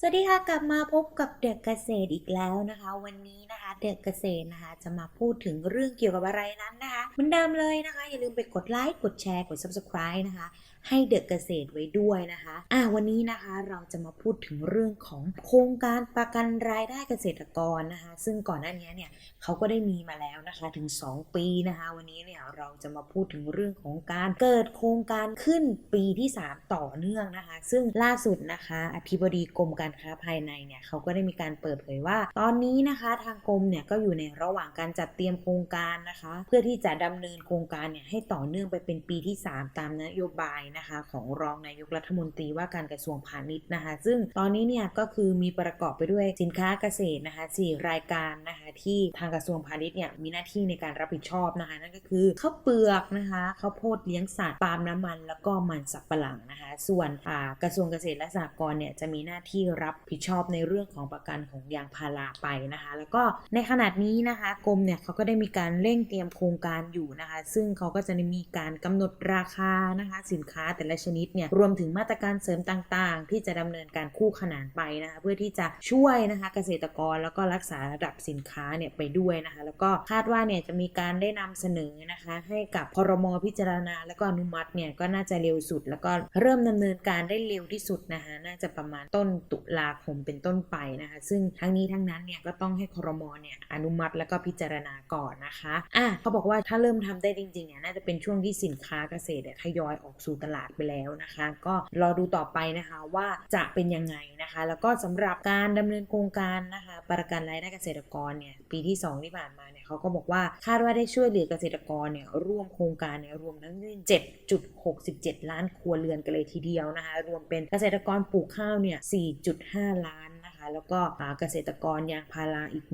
สวัสดีค่ะกลับมาพบกับเด็กเกษตรอีกแล้วนะคะ วันนี้นะคะเด็กเกษตรนะคะ จะมาพูดถึงเรื่องเกี่ยวกับอะไรนั้นนะคะเหมือนเดิมเลยนะคะ อย่าลืมไปกดไลค์กดแชร์กด subscribe นะคะ ให้เด็กเกษตรไว้ด้วยนะคะอะวันนี้นะคะเราจะมาพูดถึงเรื่องของโครงการประกันรายได้เกษตรกรนะคะ ซึ่งก่อนหน้านี้เนี่ยเขาก็ได้มีมาแล้ว นะคะถึง 2 ปีนะคะ วันนี้เนี่ยเราจะมาพูดถึงเรื่องของการเกิดโครงการขึ้นปีที่ 3 ต่อเนื่องนะคะ ซึ่งล่าสุดนะคะอธิบดีกรมการค้าภายในเนี่ยเขาก็ได้มีการเปิดเผยว่า ตอนนี้นะคะทางกรมเนี่ยก็อยู่ในระหว่างการจัดเตรียมโครงการนะคะ เพื่อที่จะดำเนินโครงการเนี่ยให้ต่อเนื่องไปเป็นปีที่ 3 ตามนโยบายนะคะของรองนายกรัฐมนตรีว่าการกระทรวงพาณิชย์นะคะ ซึ่งตอนนี้เนี่ยก็คือมีประกอบไปด้วยสินค้าเกษตรนะคะสี่รายการนะคะที่ทางกระทรวงพาณิชย์เนี่ยมีหน้าาที่ในการรับผิดชอบนะคะ นั่นก็คือข้าวเปลือกนะคะข้าวโพดเลี้ยงสัตว์ปาล์มน้ำมัน แล้วก็มันสับปะหลังนะคะ ส่วนอ่ากระทรวงเกษตรและสหกรณ์เนี่ยจะมีหน้าที่รับผิดชอบในเรื่องของประกันของยางพาราไปนะคะ แล้วก็ในขนาดนี้นะคะกรมเนี่ยเขาก็ได้มีการเร่งเตรียมโครงการอยู่นะคะ ซึ่งเขาก็จะมีการกำหนดราคานะคะ สินค้าแต่ละชนิดเนี่ยรวมถึงมาตรการเสริมต่างๆ ที่จะดำเนินการคู่ขนานไปนะคะเพื่อที่จะช่วยนะคะเกษตรกรแล้วก็รักษาระดับสินค้าเนี่ยไปด้วยนะคะ แล้วก็คาดว่าเนี่ยจะมีการได้นำเสนอนะคะ ให้กับพรมพิจารณา แล้วก็อนุมัติเนี่ยก็น่าจะเร็วสุด แล้วก็เริ่มดำเนินการได้เร็วที่สุดนะคะน่าจะประมาณต้นตุลาคมเป็นต้นไปนะคะ ซึ่งทั้งนี้ทั้งนั้นเนี่ยก็ต้องให้ครมเนี่ยอนุมัติแล้วก็พิจารณาก่อนนะคะอะเขาบอกว่าถ้าเริ่มทำได้จริงๆเนี่ยน่าจะเป็นช่วงที่สินค้าเกษตรเนี่ยทยอยออกสู่ตลาดไปแล้วนะคะ ก็รอดูต่อไปนะคะว่าจะเป็นยังไงนะคะ แล้วก็สำหรับการดำเนินโครงการนะคะ ประกันรายได้เกษตรกรเนี่ยปีที่ 2 ที่ผ่านมาเนี่ยเขาก็บอกบอกว่าคาดว่าได้ช่วยเหลือเกษตรกรเนี่ยร่วมโครงการเนี่ยรวมทั้งสิ้น7.67 ล้านครัวเรือนกันเลยทีเดียวนะคะ รวมเป็นเกษตรกรปลูกข้าวเนี่ย 4.5 ล้าน แล้วก็เกษตรกรยางพาราอีก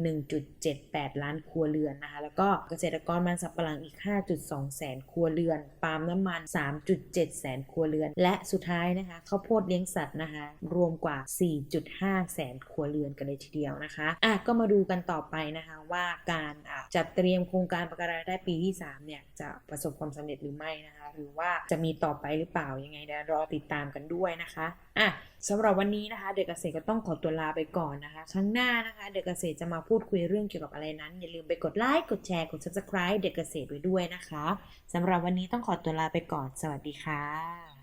1.78 ล้านครัวเรือนนะคะ แล้วก็เกษตรกรมันสับปะหลังอีก 5.2 แสนครัวเรือน ปาล์มน้ำมัน 3.7 แสนครัวเรือน และสุดท้ายนะคะข้าวโพดเลี้ยงสัตว์นะคะ รวมกว่า 4.5 แสนครัวเรือนกันเลยทีเดียวนะคะอะก็มาดูกันต่อไปนะคะว่าการจัดเตรียมโครงการประกันรายได้ปีที่ 3 เนี่ย จะประสบความสำเร็จหรือไม่นะคะ หรือว่าจะมีต่อไปหรือเปล่ายังไงเดี๋ยวรอติดตามกันด้วยนะคะอะสำหรับวันนี้นะคะ เด็กเกษตรก็ต้องขอตัวลาไปก่อนนะคะ ครั้งหน้านะคะเด็กเกษตรจะมาพูดคุยเรื่องเกี่ยวกับอะไรนั้น อย่าลืมไปกดไลค์ กดแชร์ กด subscribe เด็กเกษตรไว้ด้วยนะคะสำหรับวันนี้ต้องขอตัวลาไปก่อน สวัสดีค่ะ